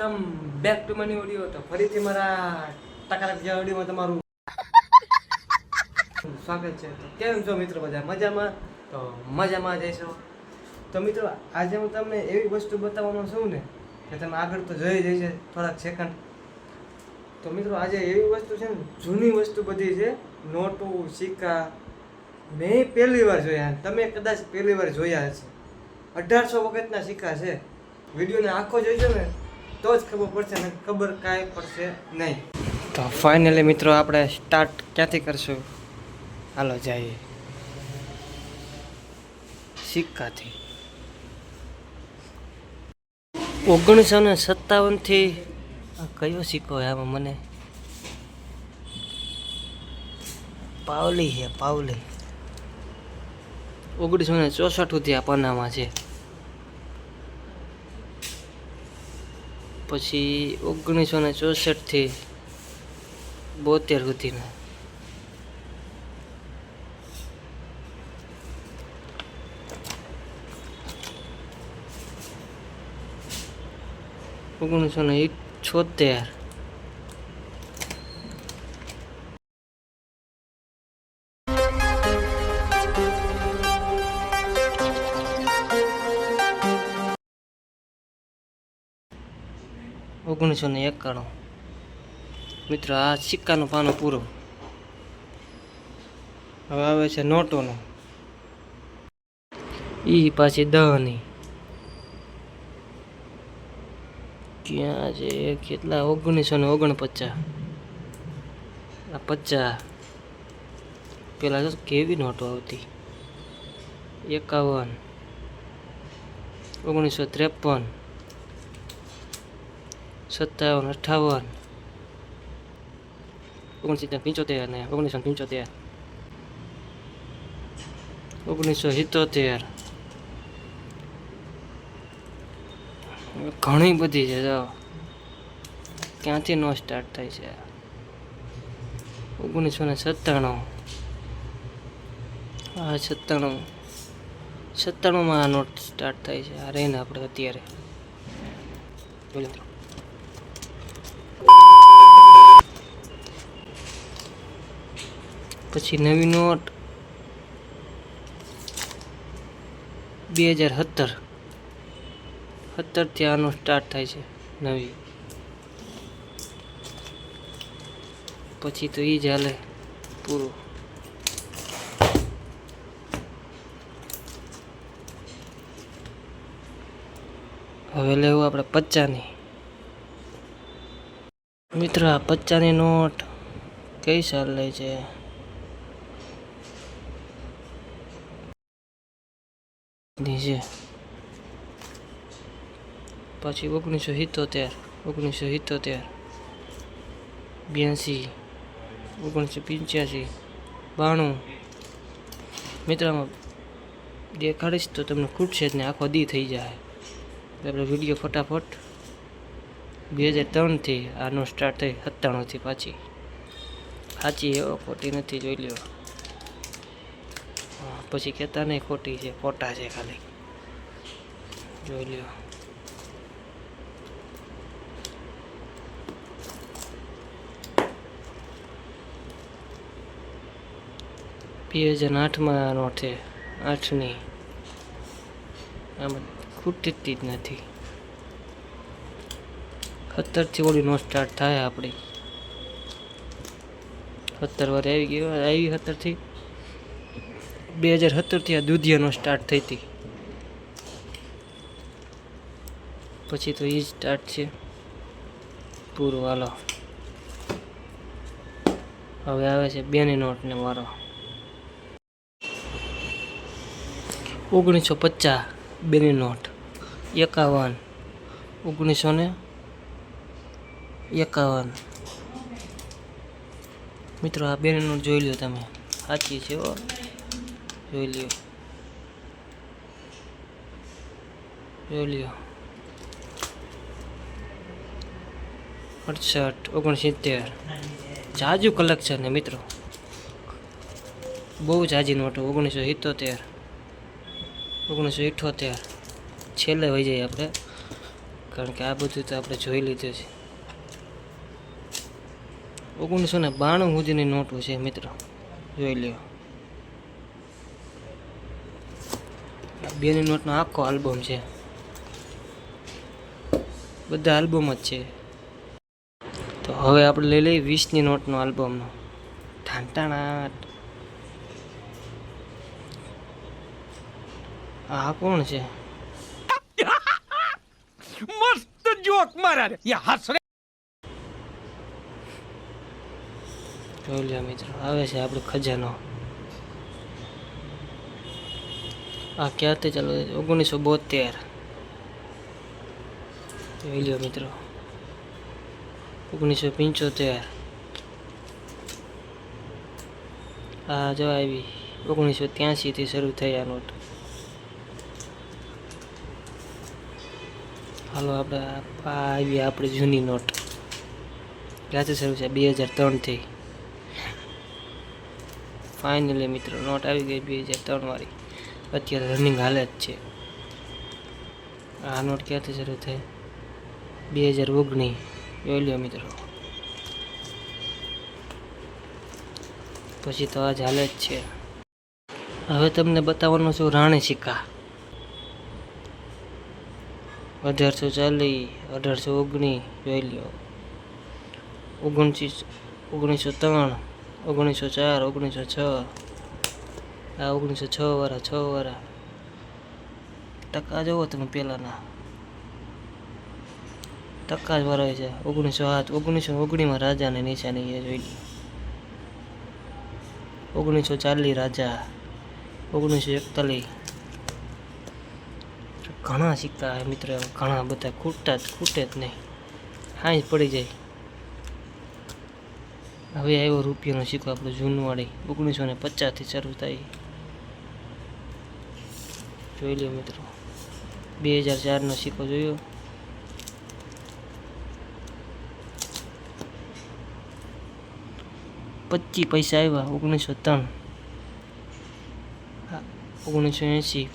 Welcome back to money audio તો ફરીથી મારા ટકારક જે ઓડિયોમાં તમારું સ્વાગત છે. તો કેમ છો મિત્રો બધા? મજામાં? તો મજામાં જઈશો તો મિત્રો, આજે હું તમને એવી વસ્તુ બતાવવાનો છું ને, કે તમે આગળ તો જોઈ જશે થોડાક સેકન્ડ તો મિત્રો, આજે એવી વસ્તુ છે ને, જૂની વસ્તુ બધી છે. નોટો, સિક્કા. મેં પહેલી વાર જોયા તમે કદાચ પહેલી વાર જોયા હશે. અઢારસો વખતના સિક્કા છે. વિડીયોને આખો જોઈજો ને. તો જ ખબર પડશે ને ખબર કાંઈ પડશે નહીં. તો ફાઇનલી મિત્રો આપણે સ્ટાર્ટ ક્યાંથી કરશું? હાલો જઈએ. સિક્કાથી. ઓગણીસો ને સત્તાવનથી કયો સિક્કો આમાં મને? પાવલી છે, પાવલી. ઓગણીસો ને ચોસઠ સુધી આ પન્નામાં છે. પછી ઓગણીસો ને ચોસઠથી બોતેર સુધીના. ઓગણીસો ને છોતેર. ઓગણીસો ને એકાણું. મિત્રો, આ સિક્કાનો પાનો પૂરો. હવે આવે છે નોટોનો. ઈ પાછી દહની. ક્યાં છે? કેટલા? ઓગણીસો ને ઓગણપચાસ. આ પચાસ. પેલા તો કેવી નોટો આવતી? એકાવન. ઓગણીસો ત્રેપન. સત્તાવન અઠાવન ઓગણસિત્તેર પંચોતેર ને ઓગણીસો પંચોતેર. ઓગણીસો સિત્તોતેર. ઘણી બધી છે તો ક્યાંથી નો સ્ટાર્ટ થાય છે? ઓગણીસો ને સત્તાણું. હા, સત્તાણું. સત્તાણુંમાં આ નોટ સ્ટાર્ટ થાય છે, આ રહીને આપણે અત્યારે. જોઈ પછી નવી નોટ બે હજાર સત્તર. સત્તરથી આનો સ્ટાર્ટ થાય છે નવી. પછી તો એ જ હાલે પૂરું. હવે લેવું આપણે પચ્ચાની. મિત્ર, આ પચ્ચાની નોટ કઈ સાલ લે છે? નીચે પછી ઓગણીસો સિત્તોતેર ઓગણીસો સિત્તોતેર બ્યાસી ઓગણીસો પંચ્યાસી બાણું મિત્રમાં દેખાડીશ તો તમને ખૂટશે જ ને આખો દી થઈ જાય આપણે વીડિયો ફટાફટ બે હજાર ત્રણથી આનો સ્ટાર્ટ થઈ સત્તાણુંથી પાછી સાચી એવો ખોટી નથી જોઈ હા, પછી કહેતા નહીં ખોટી છે, ખોટા છે ખાલી. જોઈ લ્યો. બે હજાર આઠમાં નોટ છે, આઠની. આમાં ખૂટતી જ નથી. સત્તરથી ઓળી નો સ્ટાર્ટ થાય આપણી સત્તર વાર આવી ગયો આવી સત્તરથી? બે હજાર સત્તરથી આ દુધિયાનો સ્ટાર્ટ થઈ હતી. પછી તો એ જ સ્ટાર્ટ છે. પૂરું હાલો. હવે આવે છે બેની નોટને વારો ઓગણીસો પચાસ, બેની નોટ. એકાવન. ઓગણીસો ને એકાવન. મિત્રો, આ બેની નોટ જોઈ લ્યો તમે. સાચી છે હો. જોઈ લ્યો. જોઈ લ્યો. અડસઠ, ઓગણસિત્તેર. જાજુ કલેક્શન ને મિત્રો. બહુ જાજી નોટો. ઓગણીસો સિત્તોતેર, ઓગણીસો ઇઠોતેર. છેલ્લે વહી જઈએ આપણે. કારણ કે આ બધું તો આપણે જોઈ લીધું છે. ઓગણીસો ને બાણું સુધીની નોટો છે મિત્રો. જોઈ લ્યો આ બેની નોટનો આખો આલ્બમ છે. બધા આલ્બમ જ છે. તો હવે આપણે લઈ લઈએ વીસની નોટનો આલ્બમનો. ઠાંટાણાટ આ કોણ છે? મસ્ત જોક મારા યા હસરે. જોઈ લ્યો મિત્રો આવે છે આપણો ખજાનો. આ ક્યાંથી ચાલુ થઈ ઓગણીસો બોતેર જોઈ લ્યો મિત્રો. ઓગણીસો પંચોતેર. આ જો આવી, ઓગણીસો ત્યાંસીથી શરૂ થઈ આ નોટ હાલો આપણે આ આવી આપણી જૂની નોટ. ક્યાંથી શરૂ છે બે હજાર ત્રણથી. ફાઇનલી મિત્રો, નોટ આવી ગઈ બે હજાર ત્રણ વાળી. અત્યારે રનિંગ હાલે જ છે. આ નોટ ક્યાંથી શરૂ થઈ બે હજાર ઓગણીસ. જોઈ લ્યો મિત્રો. પછી તો આ હાલે જ છે. હવે તમને બતાવવાનો છું રાણી સિક્કા. અઢારસો ચાલીસ, અઢારસો ઓગણીસ, જોઈ લ્યો. ઓગણસીસ ઓગણીસો ત્રણ, ઓગણીસો ચાર, ઓગણીસો છ. આ ઓગણીસો છ વાળા છ વાળા ટકા જોવો તમે પહેલાંના ટકા જ વરાય છે. ઓગણીસો આઠ ઓગણીસો ઓગણીમાં રાજાની નિશાની એ જોઈ. ઓગણીસો ચાલીસ રાજા, ઓગણીસો એકતાલીસ. ઘણા સિક્કા મિત્રો ઘણા બધા. ખૂટતા જ, ખૂટે જ નહીં. હાઈ પડી જાય. હવે આવ્યો રૂપિયાનો સિક્કો આપણો જૂનવાળી. ઓગણીસો ને પચાસથી શરૂ થાય. જોઈ લો મિત્રો. બે હજાર ચારનો સિક્કો જોયો. પચીસ પૈસા આવ્યા ઓગણીસો ત્રણ. ઓગણીસો એંસી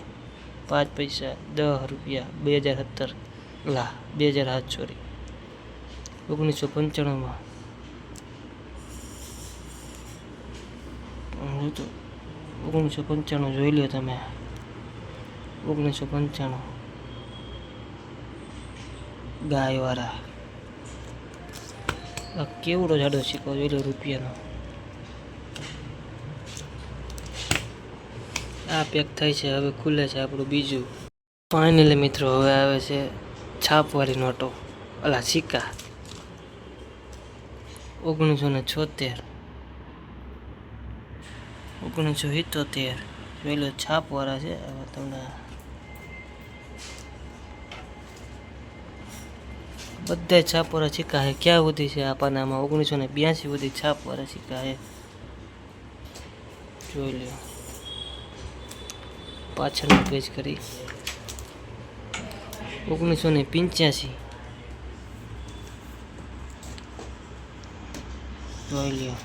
પાંચ પૈસા દસ રૂપિયા, બે હજાર સત્તર. લા, બે હજાર સાત સોરી ઓગણીસો પંચાણુંમાં. ઓગણીસો પંચાણું જોઈ લ્યો તમે. ઓગણીસો પંચાણું. ગાયવાળા. કેવડો જાડો સિક્કો જોઈ રૂપિયાનો. આ પેક થાય છે, હવે ખુલે છે આપણું બીજું. ફાઇનલી મિત્રો, હવે આવે છે છાપવાળી નોટો. અલા, સિક્કા. ઓગણીસો ને છોતેર. ઓગણીસો સિત્તોતેર પેલો છાપવાળા છે. હવે તમને બધા છાપવાળા સિક્કા છે ક્યાં સુધી છે આ પાનામાં? ઓગણીસો ને બ્યાસી સુધી છાપવાળા સિક્કા છે જોઈ લો પાછળનું પેજ કરી. ઓગણીસો ને પંચ્યાસી. જોઈ લ્યો.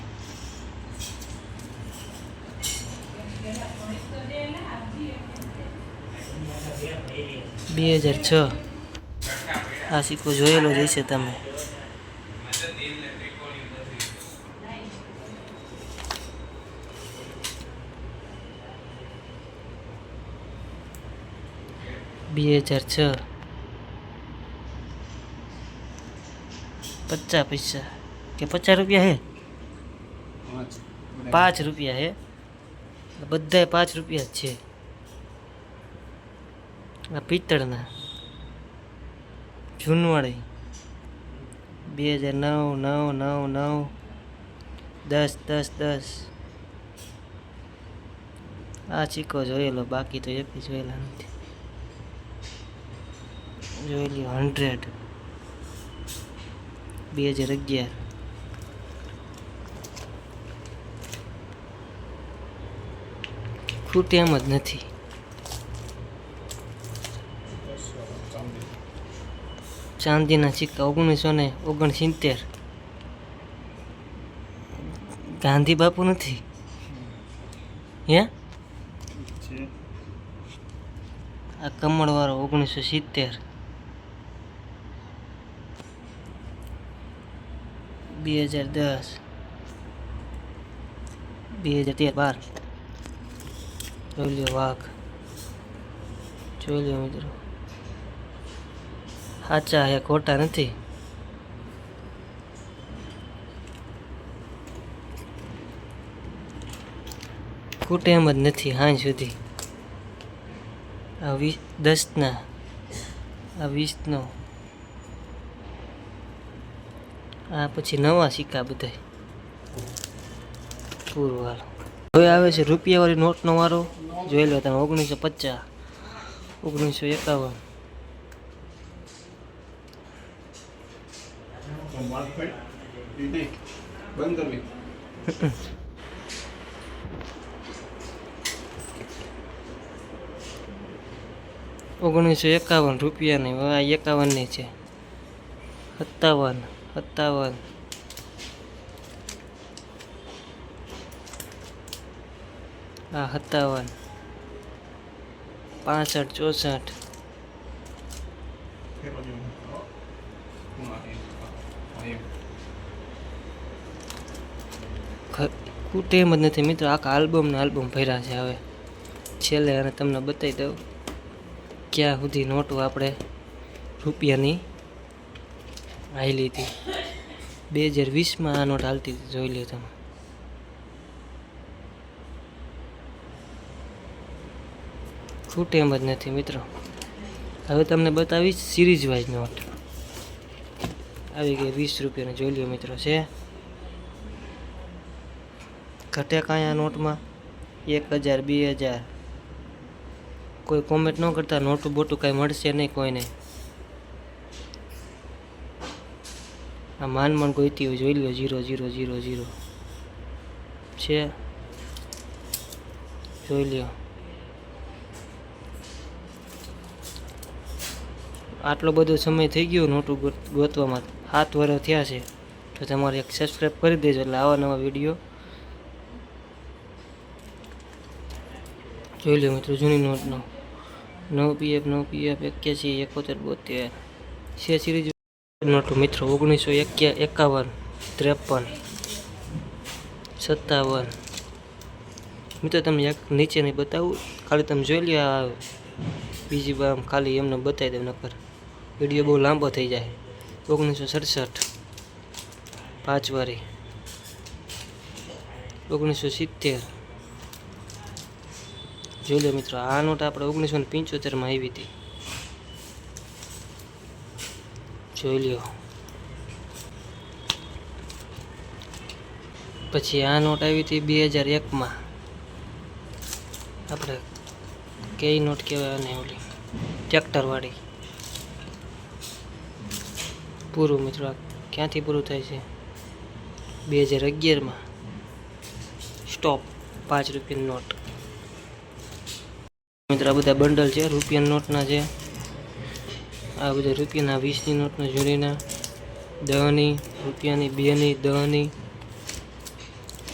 બે હજાર છ. આ સિક્કો જોયેલો જ હશે તમે. બે હજાર છ. પચાસ પૈસા. કે પચાસ રૂપિયા હે? પાંચ. રૂપિયા હે? બધાય પાંચ રૂપિયા જ છે. આ પિત્તળના. જૂનવાળી. બે હજાર નવ નવ નવ નવ, દસ દસ દસ. આ ચીકો જોયેલો, બાકી તો એક જોયેલા નથી. જોયેલી હંડ્રેડ બે હજાર અગિયાર. ખૂટે એમ જ નથી. ચાંદીના સિક્કા ઓગણીસો ને ઓગણસિત્તેર ગાંધી બાપુ નથી હે આ કમળવાળો ઓગણીસો સિત્તેર બે હજાર દસ બે હજાર તેર બાર જોઈ લો વાઘ જોઈ લો મિત્રો સાચા હે, ખોટા નથી. ખૂટે એમ જ નથી હાં સુધી. આ વીસ, દસના, આ વીસનો. આ પછી નવા સિક્કા બધા પૂરું હવે આવે છે રૂપિયાવાળી નોટનો વારો. જોઈ લો તમે, ઓગણીસો પચાસ, ઓગણીસો એકાવન. બંધ કરવી. ઓગણીસો એકાવન રૂપિયાની આ એકાવનની છે. સત્તાવન સત્તાવન. આ સત્તાવન. પાસઠ ચોસઠ. ખૂટે એમ જ નથી મિત્રો, આખા આલ્બમ ને આલ્બમ ભર્યા છે હવે. છેલ્લે અને તમને બતાવી દઉં, ક્યાં સુધી નોટો આપણે રૂપિયાની હાલી હતી. બે હજાર વીસમાં આ નોટ હાલતી હતી, જોઈ લો તમે. ખૂટે એમ જ નથી મિત્રો. હવે તમને બતાવીશ સિરીઝ વાઇઝ નોટ. આવી ગઈ વીસ રૂપિયાની, જોઈ લ્યો મિત્રો, છે. ઘટે આ નોટમાં? એક હજાર, બે હજાર. કોઈ કોમેન્ટ ન કરતા નોટું બોટું કાંઈ મળશે નહીં કોઈને. આ માન માન ગોઈતી હોય, જોઈ લ્યો જીરો જીરો જીરો જીરો છે? જોઈ લ્યો. આટલો બધો સમય થઈ ગયો નોટું ગોતવામાં. સાત વર્ષ થયા છે. તો તમારે એક સબસ્ક્રાઈબ કરી દેજો એટલે આવા નવા વીડિયો જોઈ લો મિત્રો, જૂની નોટનો. નવ પીએફ નવ પીએફ, એક્યાસી, એકોતેર, બોતેર. છે સિરીઝ નોટો મિત્રો, ઓગણીસો એક્યા, એકાવન, ત્રેપન, સત્તાવન. મિત્રો, તમને એક નહીં બતાવું. ખાલી તમે જોઈ લો આ બીજી બાર ખાલી એમને બતાવી દઉં, નકર વીડિયો બહુ લાંબો થઈ જાય. ઓગણીસો સડસઠ, પાંચ વારી. ઓગણીસો સિત્તેર જોઈ લો મિત્રો, આ નોટ આપણે ઓગણીસો ને પંચોતેરમાં આવી હતી. જોઈ લ્યો પછી આ નોટ આવી હતી બે હજાર એકમાં. આપણે કઈ નોટ કહેવાય અને ઓલી, ટ્રેક્ટરવાળી. પૂરું મિત્રો, આ ક્યાંથી પૂરું થાય છે? બે હજાર અગિયારમાં. સ્ટોપ, પાંચ રૂપિયાની નોટ. મિત્રો, આ બધા બંડલ છે રૂપિયા નોટના છે. આ બધા રૂપિયાના, વીસની નોટના જોડીના દહની, રૂપિયાની, બેની, દહની.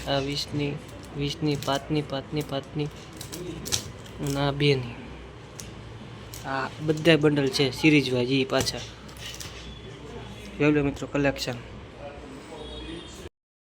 આ વીસની વીસની, પાંચની પાંચની પાંચની આ બેની. આ બધા બંડલ છે સિરીઝ વાઇઝ એ પાછા. જોઈ મિત્રો કલેક્શન